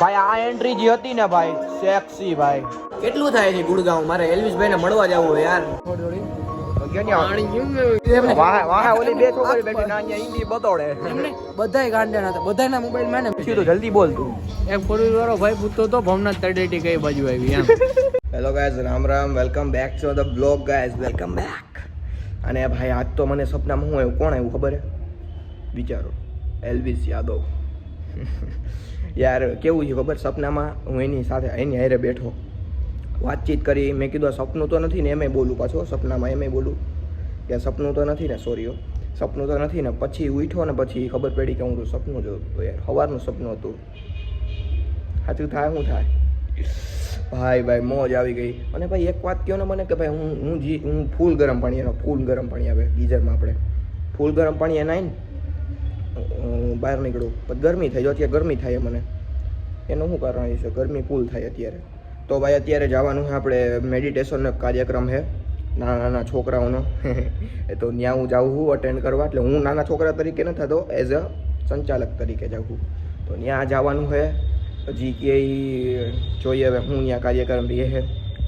ભાઈ આ એન્ટ્રી જે હતી ને ભાઈ સેક્સી ભાઈ. કેટલું થાય છે ગુડગાંવ? મારે એલ્વિસભાઈ ને મળવા જવું હોય યાર. વાહ વાહ ઓલી બે છોકરી બેઠી ના અહીંયા હિન્દી બતોડે. બધાય ગાંડા હતા. બધાના મોબાઈલમાં ને તું જલ્દી બોલ તું. એક ફોર વાળો ભાઈ પૂછતો તો ભવનાથ તળેટી કઈ બાજુ આવી એમ. Hello guys Ram Ram. Welcome back to the blog guys welcome back અને ભાઈ આજ તો મને સપનામાં હું આવ્યું? કોણ આવ્યું ખબર હે વિચારો. એલ્વિસ યાદવ. યાર, કેવું છે ખબર? સપનામાં હું એની સાથે, એની હારે બેઠો. વાતચીત કરી, મેં કીધું સપનું તો નથી ને એમ બોલું પાછો સપનામાં એમ બોલું. કે સપનું તો નથી ને સોરીઓ સપનું તો નથી ને, પછી ઉઠ્યો ને પછી ખબર પડી કે હું સપનું જોતું હતું યાર સવારનું સપનું હતું. સાચું થાય શું થાય? ભાઈ ભાઈ, મોજ આવી ગઈ. અને ભાઈ, એક વાત કહો ને મને કે ભાઈ, હું હું જી, હું ફૂલ ગરમ પાણી એનો, ફૂલ ગરમ પાણી આવે, ગીઝરમાં આપણે. ફૂલ ગરમ પાણી એના બહાર નીકળું. પછી ગરમી થઈ જો અત્યારે ગરમી થાય મને. એનું શું કારણ છે? ગરમી ફૂલ થાય અત્યારે. તો ભાઈ, અત્યારે જવાનું છે આપણે મેડિટેશનનો કાર્યક્રમ છે, નાના નાના છોકરાઓનો. એ તો ત્યાં હું જાઉં છું અટેન્ડ કરવા, એટલે હું નાના છોકરા તરીકે ન થતો એઝ અ સંચાલક તરીકે જાઉં છું. તો ત્યાં જવાનું છે. હજી કે જોઈએ હવે હું ત્યાં કાર્યક્રમ રહીએ છે.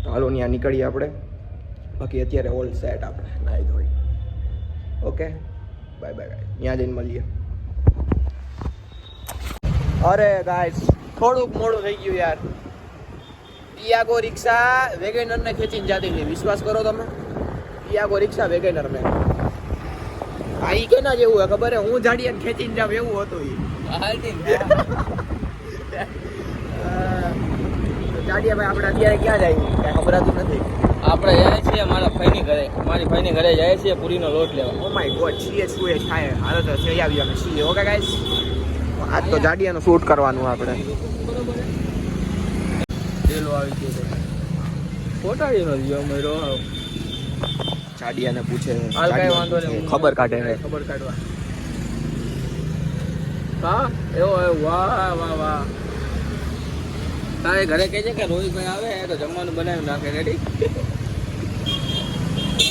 તો હાલો ત્યાં નીકળીએ આપણે. બાકી અત્યારે ઓલ સેટ આપણે નાહી ધોઈ. ઓકે બાય બાય બાય ત્યાં જઈને મળીએ. અરે ગાઈસ થોડુંક મોડું થઈ ગયું યાર. ટિયાગો રિક્ષા વેગેનર ને ખેંચીને જાતી હતી. વિશ્વાસ કરો તમે? ટિયાગો રિક્ષા વેગેનર ને આ ઈ કેના જેવું હોય ખબર હે? હું જાડીને ખેંચીને જાવ એવું હતું ઈ. જાડિયા ભાઈ આપણે અત્યારે ક્યાં જાય? ખબર ખબરાતું નથી. આપણે જાય છીએ મારા ભાઈની ઘરે. મારી ભાઈની ઘરે જાય છીએ પૂરીનો લોટ લેવા. ઓ માય ગોડ છીએ શું છાય થાય? હાલો તો જઈ આવી અમે. છીએ ઓકે ગાઈસ? આજ તો જાડિયાનો શૂટ કરવાનું આપણે. પેલો આવી ગયો છે. ફોટાડીનો જીવ મેરો ચાડિયાને પૂછે હાલ કઈ વાંધો નહીં ખબર કાઢે છે ખબર કાઢવા. હા એવો વાહ વાહ વાહ તારે ઘરે કહેજે કે રોહિતભાઈ આવે? તો જમવાનું બનાવી નાખે રેડી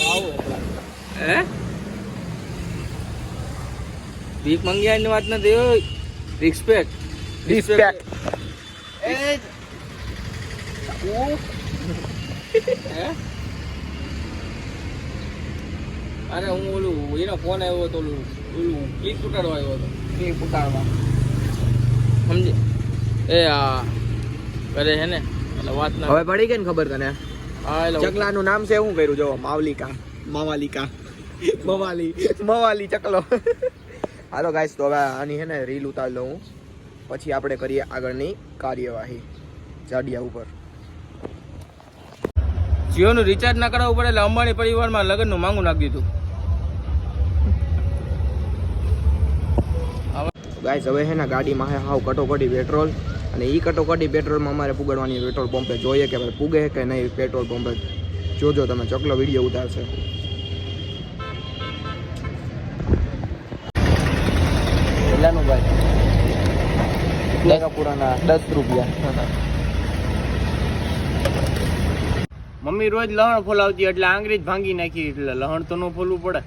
આવો. હે? ભીખ મંગિયાની વાત નથી રિસ્પેક્ટ Respect. અરે હું ઓલું એનો ફોન આવ્યો હતો ઓલું ઓલું ક્લિપ ઉતાડવા આવ્યો હતો. ક્લિપ પુકારવા સમજી? એ આ કરે છે ને એટલે વાત ના હવે પડી ગઈ ને ખબર તને? હા એટલે ચકલાનું નામ છે શું કર્યું? જો માવલિકા. માવાલિકા. મવાલી. મવાલી ચકલો. હાલો ગાઈસ તો હવે આની હે ને રીલ ઉતારી લઉં હું. પછી આપણે કરીએ આગળની કાર્યવાહી. જાડિયા ઉપર. જીઓનું રિચાર્જ ના કરાવવું પડે એટલે અંબાણી પરિવારમાં લગ્નનું માંગુ નાખી દીધું. ગાઈસ હવે હે ને ગાડીમાં હે હાવ કટોકટી પેટ્રોલ અને એ કટોકટી પેટ્રોલમાં અમારે પુગાડવાની પેટ્રોલ પંપે જોઈએ કે ભાઈ પૂગે કે નહીં પેટ્રોલ પંપે જોજો તમે ચકલો વીડિયો ઉતારશે. ભાઈ? પુરાના દસ રૂપિયા. મમ્મી રોજ લહણ ફોલાવતી એટલે આંગળી જ ભાંગી નાખી એટલે લહણ તો ન ફોલવું પડે.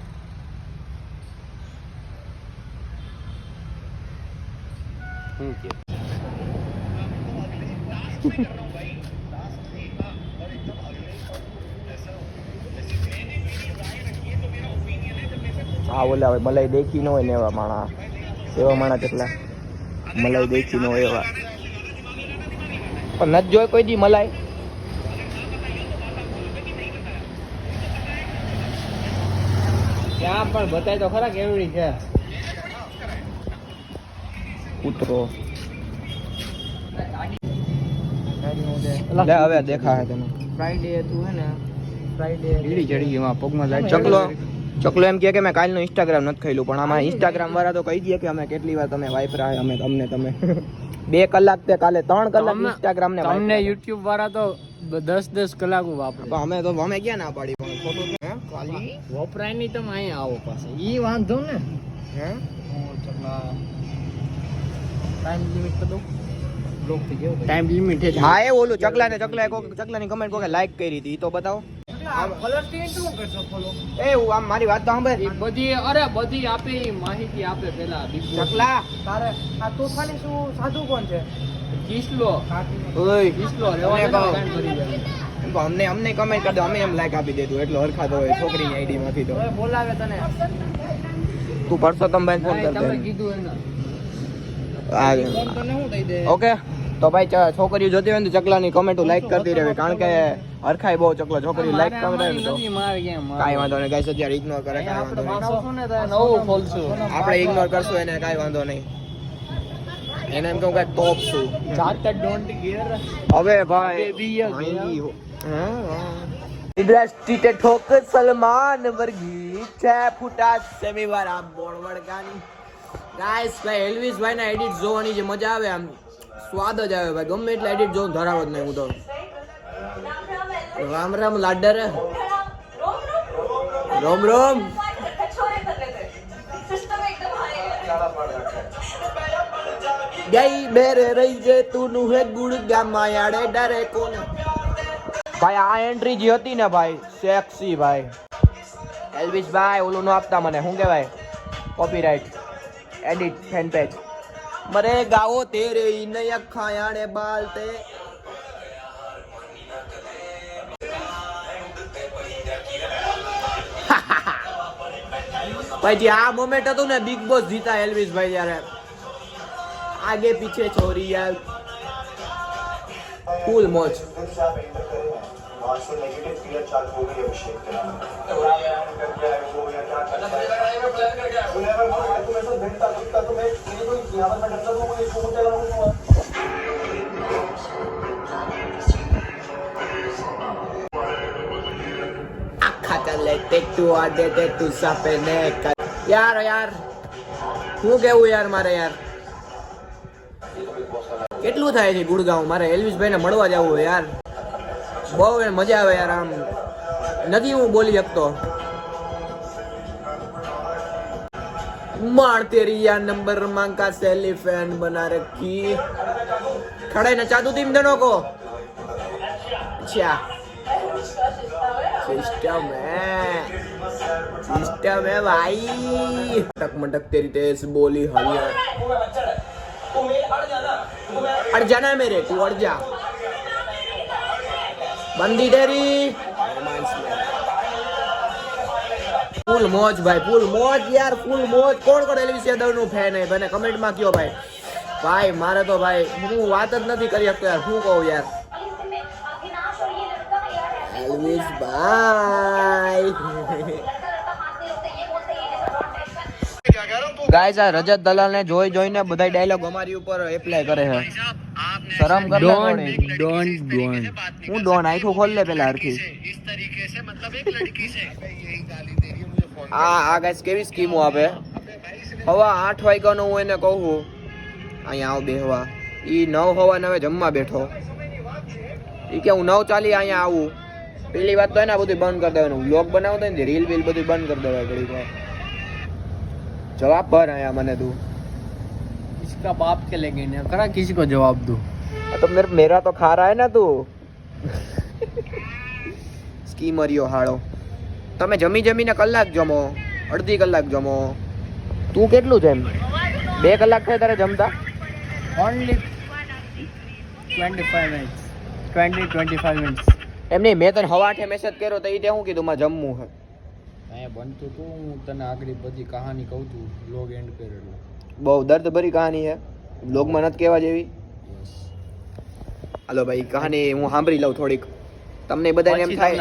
હા, ઓલા હવે મલાઈ દેખી ન હોય ને એવા માણા. એવા માણા કેટલા? મલાઈ દેખી ન હોય એવા. પણ નથી જોઈ કોઈ દી મલાઈ? ત્યાં પણ બતાય તો ખરા કેવડી છે. કૂતરો. લે હવે દેખા હે તને. ફ્રાઈડે હતું હે ને ફ્રાઈડે લીલી ચડી એમાં પગમાં લાઈટ ચકલો ચકલો એમ કહે કે મેં કાલનું ઇન્સ્ટાગ્રામ નથી ખાઈલું પણ આમાં ઇન્સ્ટાગ્રામ વાળા તો કહી દે કે અમે કેટલી વાર તમે વાપરા અમે તમને તમે. બે કલાક તે કાલે ત્રણ કલાક ઇન્સ્ટાગ્રામ ને તમને યુટ્યુબ વાળા તો દસ દસ કલાક વાપરે. અમે તો અમે ક્યાં ના પાડી પણ કાલી વપરાય નહીં તમે અહીંયા આવો પાસે ઈ વાંધો ને. હે? ટાઈમ લિમિટ તો દઉં. બ્લોક થઈ ગયો ટાઈમ લિમિટ છે. હા એ ઓલું ચકલા ચકલા ચકલાની કમેન્ટ કોકે લાઈક કરી હતી તો બતાવો. કલરથી શું કરશો ફોલો એ હું આમ મારી વાત તો સાંભળ. બધી અરે બધી આપે માહિતી આપે પેલા ચકલા. તારે આ તોફાની શું સાધુ કોણ છે? કિસલો. ઓય. કિસલો રેવા કરી. એમ કહો, અમને અમને કમેન્ટ કરી દો. અમે એમ લાઈક આપી દેતું. એટલો હરખાતો હોય છોકરીની આઈડી માંથી તો. બોલાવે તને. તું પરસોત્તમભાઈ ફોન કર દે. કીધું એને ઓકે? તો ભાઈ છોકરીઓ જોતી હોય ને તો ચકલાની કમેન્ટો લાઈક કરતી રહેવી. કારણ કે હરખાય બહુ ચકલો. છોકરીઓ લાઈક કરે તો. કાંઈ વાંધો નહીં. ગાઈસ અત્યારે ઇગ્નોર કરે. કાઈ વાંધો નહીં. નવું ખોલશું. આપણે ઇગ્નોર કરશું એને કાઈ વાંધો નહીં. એને એમ કહું કે ટોપ છું. જાત ડોન્ટ ગિયર હવે ભાઈ ઇન્ડસ્ટ્રી ઠોક સલમાન વર્ગી. છે ફૂટા સેમી વાર આમ બોળ વળગાની ગાઈસ ભાઈ એલવિસ ભાઈ ના એડિટ જોવાની જે મજા આવે આમ. સ્વાદ જ આવે ભાઈ. ગમે એટલે એડિટ જોઉં ધરાવો જ નહીં હું તો. રામ રામ, લાડર. રોમ રોમ. ગઈ બેરે રહી જે તું નું હે ગુડ ગામાં યાડે ડરે કોને? ભાઈ આ એન્ટ્રી જે હતી ને ભાઈ સેક્સી ભાઈ. એલ્વિસ ભાઈ ઓલું ન આપતા મને શું કહેવાય? Copyright edit fan page મરે ગાવો તેરે નય ખાયાણે બાલ તે. ભાઈ જે આ મોમેન્ટ હતું ને બિગ બોસ જીતા એલવિસ ભાઈ જયારે. આગે પીછે છોરી યાર ફૂલ મોજ. वहाँ से नेगेटिव क्रिया चालू हो गई अभिषेक के नाम पे। वो आया, कर दिया, वो या क्या करता है। वो never know, मैं तुम्हें तो भिड़ता दिखता तो मैं ये तो यहाँ पर मैं डरता तो मुझे इसको मुझे लगा कुछ हुआ। આખા ચાલે ટેટુ આડે ટેટુ સાપે ને કા- યાર યાર શું કેવું યાર મારે યાર કેટલું થાય છે ગુડગાંવ મારે એલ્વિસભાઈ ને મળવા જવું હોય યાર બહુ એ મજા આવે યાર આમ નથી હું બોલી શકતો मार तेरी या नंबर मांग का सैली फैन बना रखी खड़े नचा दूं तीन दिनों को अच्छा सिस्टम है सिस्टम है भाई टक मटक तेरी तेज बोली हरियर अड़ जाना है मेरे तू अड़ जा બંદી ડેરી. ફૂલ મોજ ભાઈ ફૂલ મોજ યાર ફૂલ મોજ. કોણ કોણ એલવીસ યાદવનું ફેન હે? મને કમેન્ટમાં કયો ભાઈ. ભાઈ મારે તો ભાઈ હું વાત જ નથી કરી શકતો યાર. શું કહું યાર? એલવીસ ભાઈ ગાઈસ આ રજત દલાલ ને જોઈ જોઈને બધા ડાયલોગ અમારી ઉપર એપ્લાય કરે છે. શરમ કર કોણે. ડોન્ટ ડોન્ટ હું ડોન આંખો ખોલ લે પેલા હરખી આ આ ગાઈસ કેવી સ્કીમો આપે? હવા આઠ વાગ્યાનો હું એને કહું છું. અહીંયા આવ બેહવા ઈ નવ હવા નવે જમવા બેઠો. ઈ કે હું નવ ચાલી અહીંયા આવું. પેલી વાત તો એના બધું બંધ કરી દેવાનું. વ્લોગ બનાવતો ને રીલ બીલ બધું બંધ કરી દેવાય ઘડીક વાર જવાબ ભર અહીંયા મને તું इसका बाप के लेके ना करा किसी को जवाब दो આ તો મેર મેરા તો ખા રહા હે ના તું સ્કીમરિયો હાળો તમે જમી જમીને કલાક જમો અડધી કલાક જમો તું કેટલું જેમ બે કલાક થાય તારે જમતા ओनली 25 मिनट्स 20 25 मिनट्स એમ નહીં મેં તને હવાઠે મેસેજ કર્યો તો એ તે શું કીધું મારે જમવું છે અહીંયા બનતું તું હું તને આગળ બધી કહાની કહું છું લોગ એન્ડ કરેલો. બહુ દર્દ ભરી કહાની છે. લોગમાં નથી કહેવા જેવી. હાલો ભાઈ કહાની હું સાંભળી લઉં થોડીક. તમને બધાને એમ થાય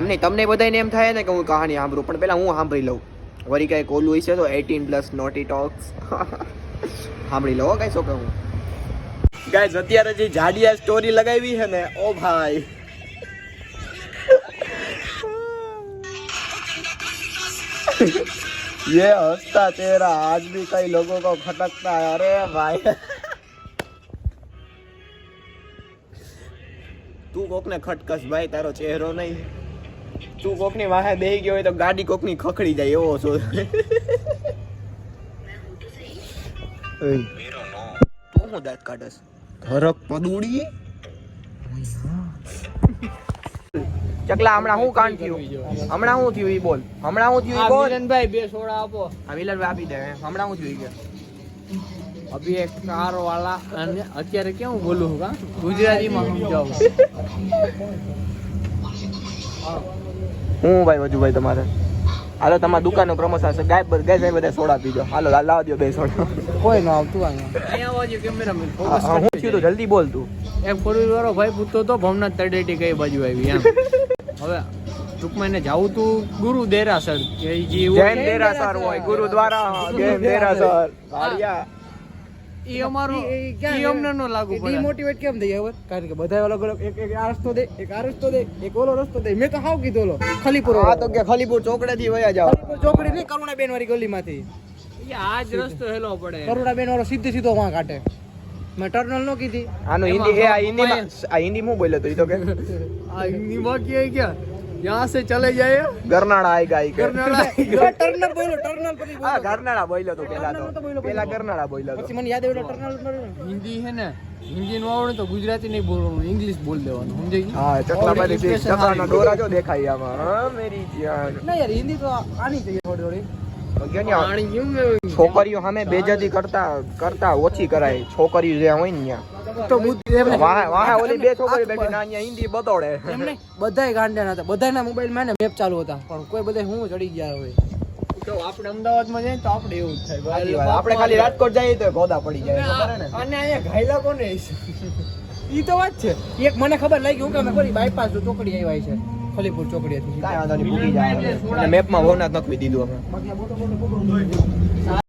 એમ નહીં તમને બધાને એમ થાય ને કે હું કહાની સાંભળું પણ પહેલાં હું સાંભળી લઉં. વરી કાંઈક કોલું હશે તો એટીન પ્લસ નોટી ટોક્સ સાંભળી લઉં કાંઈ શું કહું ગાઈઝ અત્યારે જે જાડિયા સ્ટોરી લગાવી છે ને ઓ ભાઈ. ये हंसता चेहरा आज भी कई लोगों को खटकता है अरे भाई તું કોકને ખટકસ ભાઈ તારો ચહેરો નહીં તું કોકની વાહે બેહી ગયો હોય તો ગાડી કોકની ખખડી જાય એવો છો તું હું દાંત કાઢસ ધરક પદુડી ચકલા હમણાં શું કાંડ થયું? હમણાં શું થયું ઈ બોલ? હમણાં શું થયું બોલ? ભાઈ બે સોડા આપો. આ વ્હીલર આપી દે. હમણાં શું થયું કે અભી એક કાર વાળા અને અત્યારે કેવું બોલું હું? કા ગુજરાતીમાં સમજાવું. હું ભાઈ વજુભાઈ તમારે? હાલો તમારા દુકાનનું પ્રમોશન છે ગાય ગાય સાહેબ બધા સોડા પીજો હાલો લાવ દો બે સોડા. કોઈ ન આવતું અહીંયા. હા, હા, હું થયું તો જલ્દી બોલ તું. એક ફોર વાળો ભાઈ પૂછતો તો ભવનાથ તળેટી કઈ બાજુ આવી એમ. હવે ટૂંકમાં એને જાવું તું ગુરુ દેરાસર. કે જે જૈન દેરાસર હોય ગુરુદ્વારા જૈન દેરાસર. ભાડિયા ઈ અમારું ક્યાં અમને ન લાગુ પડે. મોટિવેટ કેમ થઈ હવે કારણ કે બધા અલગ અલગ એક એક આ રસ્તો દે એક આ રસ્તો દે એક ઓલો રસ્તો દે. મેં તો હાવ કીધો ઓલો ખલીપુર આ તો કે ખલીપુર ચોકડેથી વયા જાવ ખલીપુર ચોકડી નહીં કરુણાબેન વાળી ગલીમાંથી. ઈ આ જ રસ્તો હેલો પડે. કરુણાબેન વાળો સીધે સીધો વાં કાઢે મેં ટર્નલ નો કીધી. આનો હિન્દી એ આ હિન્દી આ હિન્દી હું બોલ્યો તો ઈ તો કે આ હિન્દીમાં કે ક્યાં યહાં સે ચલે જાય? ગરનાળા આઈ ગાય કે. ટર્નલ બોલ્યો ટર્નલ પછી હા. ગરનાળા બોલ્યો તો પેલા તો. પેલા ગરનાળા બોલ્યો તો. પછી મને યાદ આવ્યું ટર્નલ હિન્દી હે ને? હિન્દી નું આવડે તો ગુજરાતી નહીં બોલવાનું ઇંગ્લિશ બોલ દેવાનું સમજાઈ ગયું? હા ચકલાબારી થી ચકલાના સારી. જો દેખાય આમાં. હા મેરી જાન ના યાર હિન્દી તો આની જોઈએ થોડી થોડી. છોકરીઓ સામે બેજતી કરતા કરતા ઓછી કરાય. છોકરીઓ જ્યાં હોય ને ન્યા તો બુદ્ધિ એમ નહીં. વાહે વાહે ઓલી બે છોકરી બેઠી ના અહીંયા હિન્દી બતોડે. એમને બધાય ગાંડા હતા. બધાના મોબાઈલમાં ને મેપ ચાલુ હતા. પણ કોઈ બધા હું ચડી ગયા હોય તો આપણે અમદાવાદમાં જઈએ તો આપણે એવું જ થાય. આપણે ખાલી રાજકોટ જઈએ તો ગોદા પડી જાય ને? અને અહીંયા ઘાયલા કોને ઈ તો વાત છે. એક મને ખબર લાગી હું કે અમે ફરી બાયપાસ ચોકડી આવી છે. ખલીપુર ચોકડી હતી. કાંઈ વાંધો નહીં ભૂલી જાય મેપમાં ભવનાથ નખવી દીધું અમે.